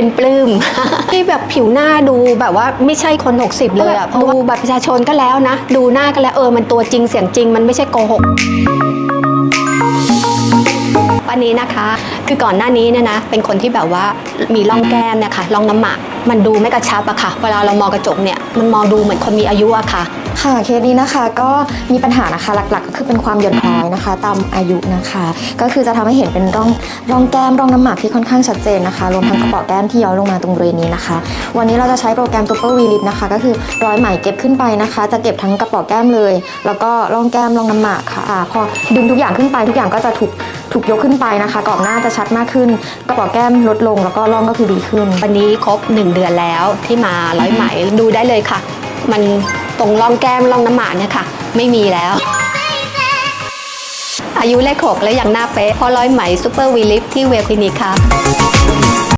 เป็นปลื้ม ที่แบบผิวหน้าดูแบบว่าไม่ใช่คน 60 เลยอะดูบัตรประชาชนก็แล้วนะ ดูหน้าก็แล้วเออมันตัวจริงเสียงจริง มันไม่ใช่โกหกวันนี้นะคะคือก่อนหน้านี้เนี่ยนะเป็นคนที่แบบว่ามีร่องแก้มเนี่ยค่ะร่องน้ำหมากมันดูไม่กระชับอะค่ะ เวลาเรามองกระจกเนี่ยมันมองดูเหมือนคนมีอายุอะค่ะ ค่ะเคสนี้นะคะก็มีปัญหานะคะหลักๆ ก็คือเป็นความหย่อนคล้อยนะคะ ตามอายุนะคะ ก็คือจะทำให้เห็นเป็นร่องร่องแก้มร่องน้ำหมากที่ค่อนข้างชัดเจนนะคะรวมทั้งกระเป๋าแก้มที่ย้อยลงมาตรงบริเวณนี้นะคะ วันนี้เราจะใช้โปรแกรม t u p e r v l i p นะคะ ก็คือร้อยไหมเก็บขึ้นไปนะคะ จะเก็บทั้งกระเป๋าแก้มเลย แล้วก็ร่องแก้มร่องน้ำหมากค่ะพอดึงทุกอย่างขึ้นไปทุกอย่างก็จะถูกถูกยกขึ้นไปนะคะกรอบหน้าจะชัดมากขึ้น กระเป๋าแก้มลดลงแล้วก็ร่องก็คือดีขึ้น วันนี้ครบ 1 เดือนแล้วที่มาร้อยไหมดูได้เลยค่ะ มันตรงร่องแก้มร่องน้ำหมากเนี่ยค่ะ ไม่มีแล้ว อายุเลขหกแล้วยังหน้าเป๊ะเพราะร้อยไหมซูเปอร์วีลิฟที่เวลคลินิกค่ะ